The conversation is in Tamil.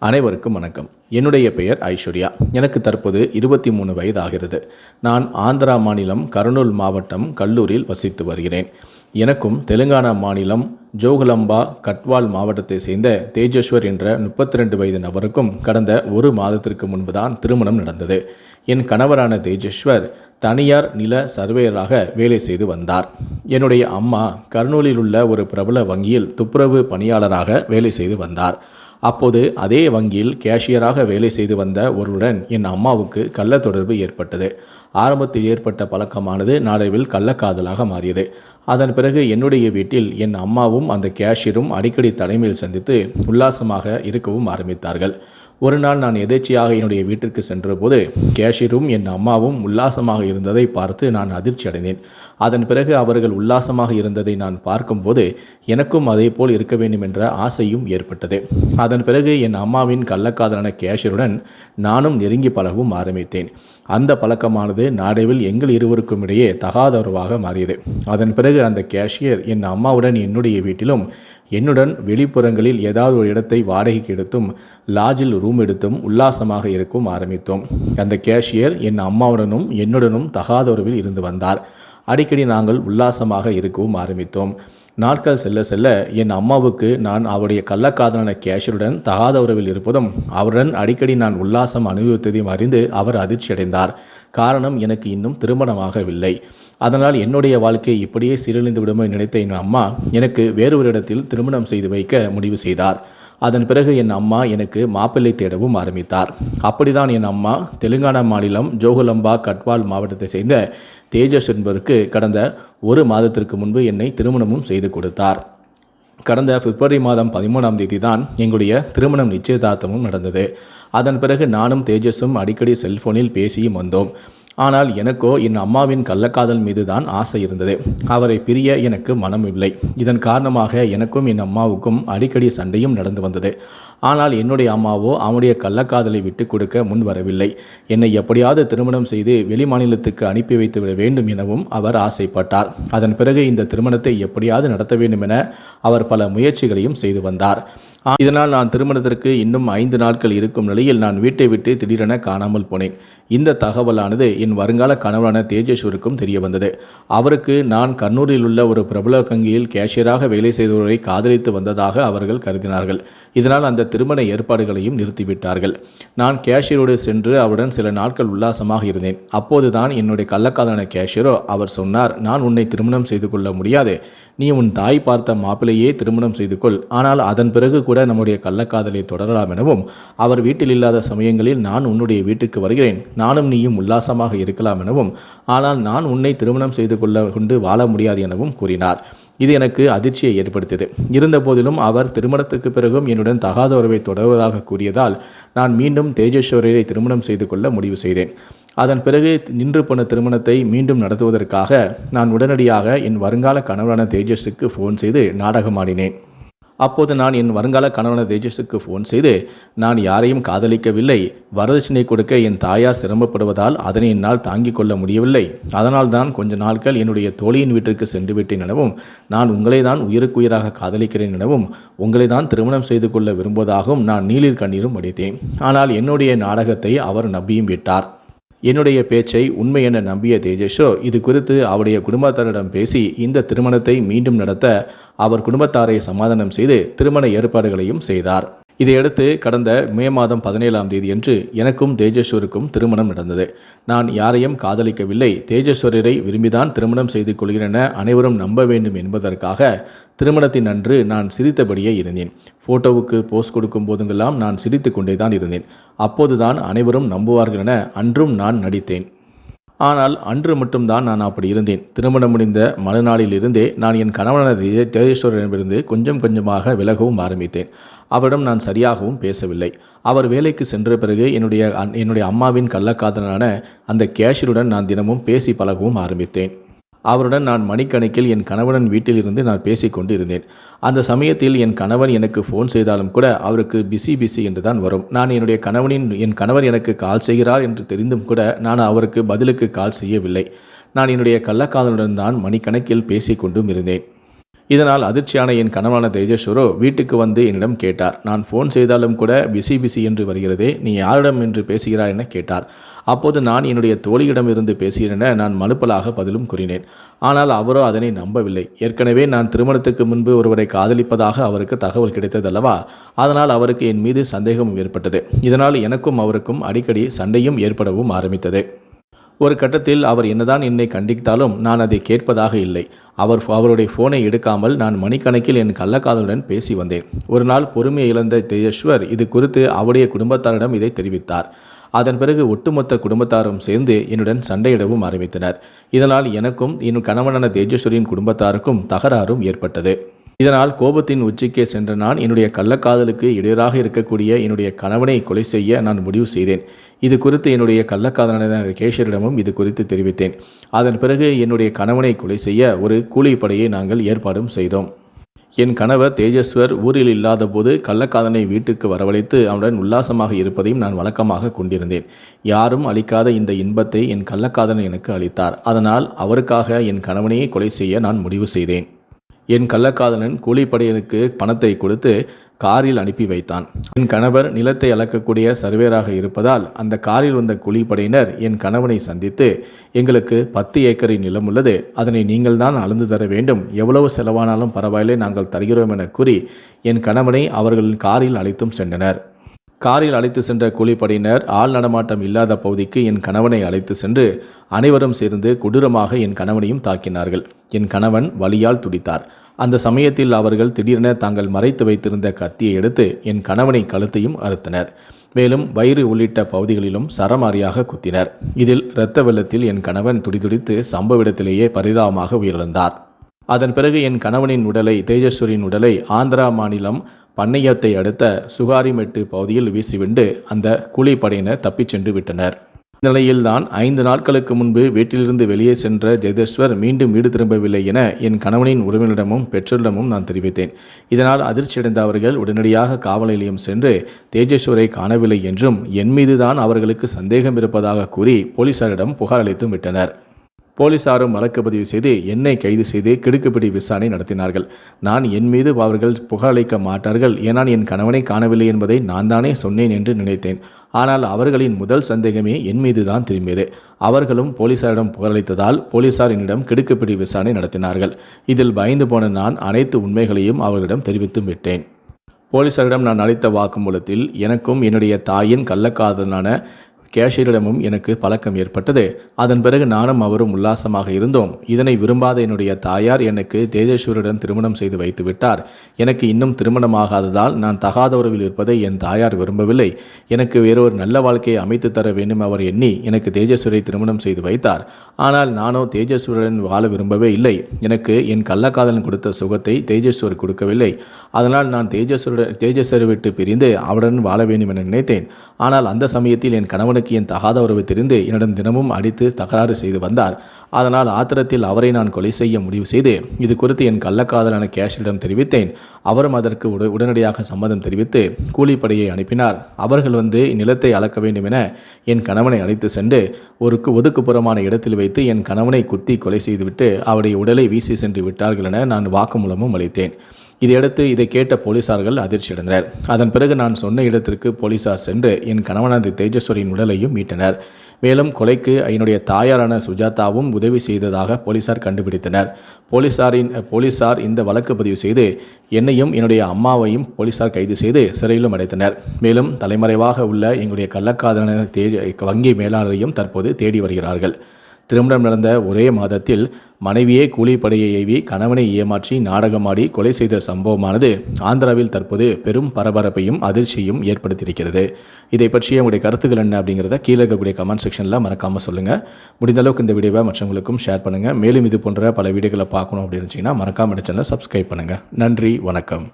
அனைவருக்கும் வணக்கம். என்னுடைய பெயர் ஐஸ்வர்யா. எனக்கு தற்போது இருபத்தி மூணு வயது ஆகிறது நான் ஆந்திரா மாநிலம் கர்னூல் மாவட்டம் கல்லூரில் வசித்து வருகிறேன். எனக்கும் தெலுங்கானா மாநிலம் ஜோகுலம்பா கட்வால் மாவட்டத்தை சேர்ந்த தேஜேஸ்வர் என்ற முப்பத்தி ரெண்டு வயது நபருக்கும் கடந்த ஒரு மாதத்திற்கு முன்புதான் திருமணம் நடந்தது. என் கணவரான தேஜேஸ்வர் தனியார் நில சர்வேயராக வேலை செய்து வந்தார். என்னுடைய அம்மா கர்னூலில் உள்ள ஒரு பிரபல வங்கியில் துப்புரவு பணியாளராக வேலை செய்து வந்தார். அப்போது அதே வங்கியில் கேஷியராக வேலை செய்து வந்த ஒருவருடன் என் அம்மாவுக்கு கள்ள தொடர்பு ஏற்பட்டது. ஆரம்பத்தில் ஏற்பட்ட பழக்கமானது நாளடைவில் கள்ளக்காதலாக மாறியது. அதன் பிறகு என்னுடைய வீட்டில் என் அம்மாவும் அந்த கேஷியரும் அடிக்கடி தலைமையில் சந்தித்து உல்லாசமாக இருக்கவும் ஆரம்பித்தார்கள். ஒரு நாள் நான் எதேச்சையாக என்னுடைய வீட்டிற்கு சென்றபோது கேஷியரும் என் அம்மாவும் உல்லாசமாக இருந்ததை பார்த்து நான் அதிர்ச்சி அடைந்தேன் அதன் பிறகு அவர்கள் உல்லாசமாக இருந்ததை நான் பார்க்கும்போது எனக்கும் அதே போல் இருக்க வேண்டும் என்ற ஆசையும் ஏற்பட்டது. அதன் பிறகு என் அம்மாவின் கள்ளக்காதலான கேஷியருடன் நானும் நெருங்கி பழகவும் ஆரம்பித்தேன். அந்த பழக்கமானது நாடைவில் எங்கள் இருவருக்கும் இடையே தகாத உறவாக மாறியது. அதன் பிறகு அந்த கேஷியர் என் அம்மாவுடன் என்னுடைய வீட்டிலும் என்னுடன் வெளிப்புறங்களில் ஏதாவது ஒரு இடத்தை வாடகைக்கு எடுத்தும் லாட்ஜில் ரூம் எடுத்தும் உல்லாசமாக இருக்கும் ஆரம்பித்தோம். அந்த கேஷியர் என் அம்மாவுடனும் என்னுடனும் தகாத உறவில் இருந்து வந்தார். அடிக்கடி நாங்கள் உல்லாசமாக இருக்கவும் ஆரம்பித்தோம். நாட்கள் செல்ல செல்ல என் அம்மாவுக்கு நான் அவருடைய கள்ளக்காதலான கேஷருடன் தகாத உறவில் இருப்பதும் அவருடன் அடிக்கடி நான் உல்லாசம் அனுபவித்ததையும் அறிந்து அவர் அதிர்ச்சி அடைந்தார் காரணம் எனக்கு இன்னும் திருமணமாகவில்லை. அதனால் என்னுடைய வாழ்க்கை இப்படியே சீரழிந்து விடுமோ நினைத்த என் அம்மா எனக்கு வேறு ஒரு இடத்தில் திருமணம் செய்து வைக்க முடிவு செய்தார். அதன் பிறகு என் அம்மா எனக்கு மாப்பிள்ளை தேடவும் ஆரம்பித்தார். அப்படிதான் என் அம்மா தெலுங்கானா மாநிலம் ஜோகுலம்பா கட்வால் மாவட்டத்தை சேர்ந்த தேஜஸ் என்பவருக்கு கடந்த ஒரு மாதத்திற்கு முன்பு என்னை திருமணமும் செய்து கொடுத்தார். கடந்த பிப்ரவரி மாதம் பதிமூணாம் தேதி தான் எங்களுடைய திருமணம் நிச்சயதார்த்தமும் நடந்தது. அதன் பிறகு நானும் தேஜஸும் அடிக்கடி செல்போனில் பேசியும் வந்தோம். ஆனால் எனக்கோ என் அம்மாவின் கள்ளக்காதல் மீது தான் ஆசை இருந்தது. அவரை பிரிய எனக்கு மனம் இல்லை இதன் காரணமாக எனக்கும் என் அம்மாவுக்கும் அடிக்கடி சண்டையும் நடந்து வந்தது. ஆனால் என்னுடைய அம்மாவோ அவனுடைய கள்ளக்காதலை விட்டு கொடுக்க முன் வரவில்லை. என்னை எப்படியாவது திருமணம் செய்து வெளிமாநிலத்துக்கு அனுப்பி வைத்துவிட வேண்டும் எனவும் அவர் ஆசைப்பட்டார். அதன் பிறகு இந்த திருமணத்தை எப்படியாவது நடத்த வேண்டும் என அவர் பல முயற்சிகளையும் செய்து வந்தார். இதனால் நான் திருமணத்திற்கு இன்னும் ஐந்து நாட்கள் இருக்கும் நிலையில் நான் வீட்டை விட்டு திடீரென காணாமல் போனேன். இந்த தகவலானது என் வருங்கால கணவரான தேஜேஸ்வருக்கும் தெரிய வந்தது. அவருக்கு நான் கர்னூரில் உள்ள ஒரு பிரபல வங்கியில் கேஷியராக வேலை செய்தவரை காதலித்து வந்ததாக அவர்கள் கருதினார்கள். இதனால் அந்த திருமண ஏற்பாடுகளையும் நிறுத்திவிட்டார்கள். நான் கேஷியரோடு சென்று அவருடன் சில நாட்கள் உல்லாசமாக இருந்தேன். அப்போதுதான் என்னுடைய கள்ளக்காதலான கேஷியரோ அவர் சொன்னார் நான் உன்னை திருமணம் செய்து கொள்ள முடியாது. நீ உன் தாய் பார்த்த மாப்பிளையே திருமணம் செய்து கொள். ஆனால் அதன் பிறகு கூட நம்முடைய கள்ளக்காதலை தொடரலாம் எனவும் அவர் வீட்டில் இல்லாத சமயங்களில் நான் உன்னுடைய வீட்டுக்கு வருகிறேன். நானும் நீயும் உல்லாசமாக இருக்கலாம் எனவும் ஆனால் நான் உன்னை திருமணம் செய்து கொள்ள கொண்டு வாழ முடியாது எனவும் கூறினார். இது எனக்கு அதிர்ச்சியை ஏற்படுத்தியது. இருந்தபோதிலும் அவர் திருமணத்துக்கு பிறகும் என்னுடன் தகாத உறவை தொடர்வதாக கூறியதால் நான் மீண்டும் தேஜேஸ்வரரை திருமணம் செய்து கொள்ள முடிவு செய்தேன். அதன் பிறகு நின்று போன திருமணத்தை மீண்டும் நடத்துவதற்காக நான் உடனடியாக என் வருங்கால கணவரான தேஜஸுக்கு ஃபோன் செய்து நாடகமாடினேன். அப்போது நான் என் வருங்கால கணவன தேஜஸுக்கு ஃபோன் செய்து நான் யாரையும் காதலிக்கவில்லை வரதட்சணை கொடுக்க என் தாயார் சிரமப்படுவதால் அதனை என்னால் தாங்கிக் கொள்ள முடியவில்லை. அதனால் தான் கொஞ்ச நாட்கள் என்னுடைய தோழியின் வீட்டிற்கு சென்று விட்டேன் எனவும் நான் உங்களை தான் உயிருக்குயிராக காதலிக்கிறேன் எனவும் உங்களை தான் திருமணம் செய்து கொள்ள விரும்புவதாகவும் நான் நீளிர் கண்ணீரும் அடித்தேன். ஆனால் என்னுடைய நாடகத்தை அவர் நம்பியும் விட்டார். என்னுடைய பேச்சை உண்மை என நம்பிய தேஜேஷோ இது குறித்து அவருடைய குடும்பத்தாரிடம் பேசி இந்த திருமணத்தை மீண்டும் நடத்த அவர் குடும்பத்தாரை சமாதானம் செய்து திருமண ஏற்பாடுகளையும் செய்தார். இதையடுத்து கடந்த மே மாதம் பதினேழாம் தேதியன்று எனக்கும் தேஜேஸ்வருக்கும் திருமணம் நடந்தது. நான் யாரையும் காதலிக்கவில்லை. தேஜேஸ்வரரை விரும்பிதான் திருமணம் செய்து கொள்கிறேன் என அனைவரும் நம்ப வேண்டும் என்பதற்காக திருமணத்தின் அன்று நான் சிரித்தபடியே இருந்தேன். ஃபோட்டோவுக்கு போஸ்ட் கொடுக்கும் போதுங்கெல்லாம் நான் சிரித்து கொண்டே தான் இருந்தேன். அப்போதுதான் அனைவரும் நம்புவார்கள் என அன்றும் நான் நடித்தேன். ஆனால் அன்று மட்டும்தான் நான் அப்படி இருந்தேன். திருமணம் முடிந்த மறுநாளிலிருந்தே நான் என் கணவனான தேஜேஸ்வரனிடமிருந்து கொஞ்சம் கொஞ்சமாக விலகவும் ஆரம்பித்தேன். அவரிடம் நான் சரியாகவும் பேசவில்லை. அவர் வேலைக்கு சென்ற பிறகு என்னுடைய என்னுடைய அம்மாவின் கள்ளக்காதலான அந்த கேஷருடன் நான் தினமும் பேசி பழகவும் ஆரம்பித்தேன். அவருடன் நான் மணிக்கணக்கில் என் கணவனன் வீட்டிலிருந்து நான் பேசிக்கொண்டு இருந்தேன் அந்த சமயத்தில் என் கணவன் எனக்கு ஃபோன் செய்தாலும் கூட அவருக்கு பிஸி பிஸி என்று தான் வரும். நான் என்னுடைய கணவனின் என் கணவர் எனக்கு கால் செய்கிறார் என்று தெரிந்தும் கூட நான் அவருக்கு பதிலுக்கு கால் செய்யவில்லை. நான் என்னுடைய கள்ளக்காதலுடன் தான் மணிக்கணக்கில் பேசிக்கொண்டும் இருந்தேன். இதனால் அதிர்ச்சியான என் கணவனான தேஜேஸ்வரோ வீட்டுக்கு வந்து என்னிடம் கேட்டார். நான் ஃபோன் செய்தாலும் கூட பிஸி பிஸி என்று வருகிறதே நீ யாரிடம் என்று பேசுகிறாய் என கேட்டார். அப்போது நான் என்னுடைய தோழியிடமிருந்து பேசுகிறேன் என நான் மனுப்பலாக பதிலும் கூறினேன். ஆனால் அவரோ அதனை நம்பவில்லை. ஏற்கனவே நான் திருமணத்துக்கு முன்பு ஒருவரை காதலிப்பதாக அவருக்கு தகவல் கிடைத்ததல்லவா? அதனால் அவருக்கு என் மீது சந்தேகம் ஏற்பட்டது. இதனால் எனக்கும் அவருக்கும் அடிக்கடி சண்டையும் ஏற்படவும் ஆரம்பித்தது. ஒரு கட்டத்தில் அவர் என்னதான் என்னை கண்டித்தாலும் நான் அதை கேட்பதாக இல்லை. அவர் அவருடைய ஃபோனை எடுக்காமல் நான் மணிக்கணக்கில் என் கள்ளக்காதலுடன் பேசி வந்தேன். ஒரு நாள் பொறுமையை இழந்த தேஜஸ்வர் இது குறித்து அவருடைய குடும்பத்தாரிடம் இதை தெரிவித்தார். அதன் பிறகு ஒட்டுமொத்த குடும்பத்தாரும் சேர்ந்து என்னுடன் சண்டையிடவும் ஆரம்பித்தனர். இதனால் எனக்கும் என் கணவனான தேஜேஸ்வரியின் குடும்பத்தாருக்கும் தகராறும் ஏற்பட்டது. இதனால் கோபத்தின் உச்சிக்கே சென்ற நான் என்னுடைய கள்ளக்காதலுக்கு இடையராக இருக்கக்கூடிய என்னுடைய கணவனை கொலை செய்ய நான் முடிவு செய்தேன். இது குறித்து என்னுடைய கள்ளக்காதலான கேஷரிடமும் இது குறித்து தெரிவித்தேன். அதன் பிறகு என்னுடைய கணவனை கொலை செய்ய ஒரு கூலிப்படையை நாங்கள் ஏற்பாடும் செய்தோம். என் கணவர் தேஜஸ்வர் ஊரில் இல்லாதபோது கள்ளக்காதனை வீட்டுக்கு வரவழைத்து அவனுடன் உல்லாசமாக இருப்பதையும் நான் வழக்கமாக கொண்டிருந்தேன். யாரும் அளிக்காத இந்த இன்பத்தை என் கள்ளக்காதன் எனக்கு அளித்தார். அதனால் அவருக்காக என் கணவனையே கொலை செய்ய நான் முடிவு செய்தேன். என் கள்ளக்காதலன் கூலிப்படையனுக்கு பணத்தை கொடுத்து காரில் அனுப்பி வைத்தான். என் கணவர் நிலத்தை அளக்கக்கூடிய சர்வேராக இருப்பதால் அந்த காரில் வந்த குழிப்படையினர் என் கணவனை சந்தித்து எங்களுக்கு பத்து ஏக்கரின் நிலம் உள்ளது. அதனை நீங்கள் தான் அளந்து தர வேண்டும். எவ்வளவு செலவானாலும் பரவாயில்லை. நாங்கள் தருகிறோம் என கூறி என் கணவனை அவர்களின் காரில் அழைத்தும் சென்றனர். காரில் அழைத்து சென்ற கூலிப்படையினர் ஆள் நடமாட்டம் இல்லாத பகுதிக்கு என் கணவனை அழைத்து சென்று அனைவரும் சேர்ந்து கொடூரமாக என் கணவனையும் தாக்கினார்கள். என் கணவன் வலியால் துடித்தார். அந்த சமயத்தில் அவர்கள் திடீரென தாங்கள் மறைத்து வைத்திருந்த கத்தியை எடுத்து என் கணவனை கழுத்தையும் அறுத்தனர். மேலும் வயிறு உள்ளிட்ட பகுதிகளிலும் சரமாரியாக குத்தினர். இதில் இரத்த வெள்ளத்தில் என் கணவன் துடிதுடித்து சம்பவ இடத்திலேயே பரிதாபமாக உயிரிழந்தார். அதன் பிறகு என் கணவனின் உடலை தேஜஸ்வரியின் உடலை ஆந்திரா மாநிலம் பண்ணையத்தை அடுத்த சுகாரிமெட்டு பகுதியில் வீசிவிண்டு அந்த கூலிப்படையினர் தப்பிச் சென்று விட்டனர். நிலையில்தான் ஐந்து நாட்களுக்கு முன்பு வீட்டிலிருந்து வெளியே சென்ற ஜெகதேஸ்வர் மீண்டும் வீடு திரும்பவில்லை என என் கணவனின் உறவினரிடமும் பெற்றோரிடமும் நான் தெரிவித்தேன். இதனால் அதிர்ச்சியடைந்த அவர்கள் உடனடியாக காவல் நிலையம் சென்று தேஜேஸ்வரை காணவில்லை என்றும் என் மீதுதான் அவர்களுக்கு சந்தேகம் இருப்பதாக கூறி போலீசாரிடம் புகார் அளித்தும் விட்டனர். போலீசாரும் வழக்கு பதிவு செய்து என்னை கைது செய்து கிடுக்குப்பிடி விசாரணை நடத்தினார்கள். நான் என் மீது அவர்கள் புகாரளிக்க மாட்டார்கள். ஏனால் என் கணவனை காணவில்லை என்பதை நான் தானே சொன்னேன் என்று நினைத்தேன். ஆனால் அவர்களின் முதல் சந்தேகமே என் மீது தான் திரும்பியது. அவர்களும் போலீசாரிடம் புகாரளித்ததால் போலீசார் என்னிடம் கிடுக்குப்பிடி விசாரணை நடத்தினார்கள். இதில் பயந்து போன நான் அனைத்து உண்மைகளையும் அவர்களிடம் தெரிவித்தும் விட்டேன். போலீசாரிடம் நான் அளித்த வாக்குமூலத்தில் எனக்கும் என்னுடைய தாயின் கள்ளக்காதலான கேஷியரிடமும் எனக்கு பழக்கம் ஏற்பட்டது. அதன் பிறகு நானும் அவரும் உல்லாசமாக இருந்தோம். இதனை விரும்பாத என்னுடைய தாயார் எனக்கு தேஜேஸ்வருடன் திருமணம் செய்து வைத்து விட்டார். எனக்கு இன்னும் திருமணமாகாததால் நான் தகாத உறவில் இருப்பதை என் தாயார் விரும்பவில்லை. எனக்கு வேறொரு நல்ல வாழ்க்கையை அமைத்து தர வேண்டும் அவர் எண்ணி எனக்கு தேஜேஸ்வரை திருமணம் செய்து வைத்தார். ஆனால் நானோ தேஜேஸ்வருடன் வாழ விரும்பவே இல்லை. எனக்கு என் கள்ளக்காதலன் கொடுத்த சுகத்தை தேஜேஸ்வர் கொடுக்கவில்லை. அதனால் நான் தேஜேஸ்வருடன் தேஜேஸ்வரை விட்டு பிரிந்து அவருடன் வாழ வேண்டும் என நினைத்தேன். ஆனால் அந்த சமயத்தில் என் கணவனுக்கு என் தகாத உறவு தெரிந்து என்னிடம் தினமும் அடித்து தகராறு செய்து வந்தார். அதனால் ஆத்திரத்தில் அவரை நான் கொலை செய்ய முடிவு செய்து இது குறித்து என் கள்ளக்காதலான கேஷரிடம் தெரிவித்தேன். அவரும் அதற்கு உட உடனடியாக சம்மதம் தெரிவித்து கூலிப்படையை அனுப்பினார். அவர்கள் வந்து நிலத்தை அளக்க வேண்டும் என என் கணவனை அழைத்து சென்று ஒரு ஒதுக்குப்புறமான இடத்தில் வைத்து என் கணவனை குத்தி கொலை செய்துவிட்டு அவருடைய உடலை வீசி சென்று விட்டார்கள் என நான் வாக்குமூலமும் அளித்தேன். இதையடுத்து இதை கேட்ட போலீசார்கள் அதிர்ச்சியடைந்தனர் அதன் பிறகு நான் சொன்ன இடத்திற்கு போலீசார் சென்று என் கணவனது தேஜஸ்வரியின் உடலையும் மீட்டனர். மேலும் கொலைக்கு என்னுடைய தாயாரான சுஜாதாவும் உதவி செய்ததாக போலீசார் கண்டுபிடித்தனர். போலீசாரின் போலீசார் இந்த வழக்கு பதிவு செய்து என்னையும் என்னுடைய அம்மாவையும் போலீசார் கைது செய்து சிறையிலும் அடைத்தனர். மேலும் தலைமறைவாக உள்ள எங்களுடைய கள்ளக்காதலான தேஜ வங்கி மேலாளரையும் தற்போது தேடி வருகிறார்கள். திருமணம் நடந்த ஒரே மாதத்தில் மனைவியே கூலிப்படையை ஏவி கணவனை ஏமாற்றி நாடகமாடி கொலை செய்த சம்பவமானது ஆந்திராவில் தற்போது பெரும் பரபரப்பையும் அதிர்ச்சியும் ஏற்படுத்தியிருக்கிறது. இதை பற்றிய உங்களுடைய கருத்துக்கள் என்ன அப்படிங்கிறத கீழே இருக்கக்கூடிய கமெண்ட் செக்ஷனில் மறக்காமல் சொல்லுங்கள் முடிந்த அளவுக்கு இந்த வீடியோவை மற்றவங்களுக்கும் ஷேர் பண்ணுங்கள் மேலும் இது போன்ற பல வீடியோக்களை பார்க்கணும் அப்படின்னு இருந்துச்சிங்கன்னா மறக்காமல் சேனலை சப்ஸ்கிரைப் பண்ணுங்கள் நன்றி வணக்கம்.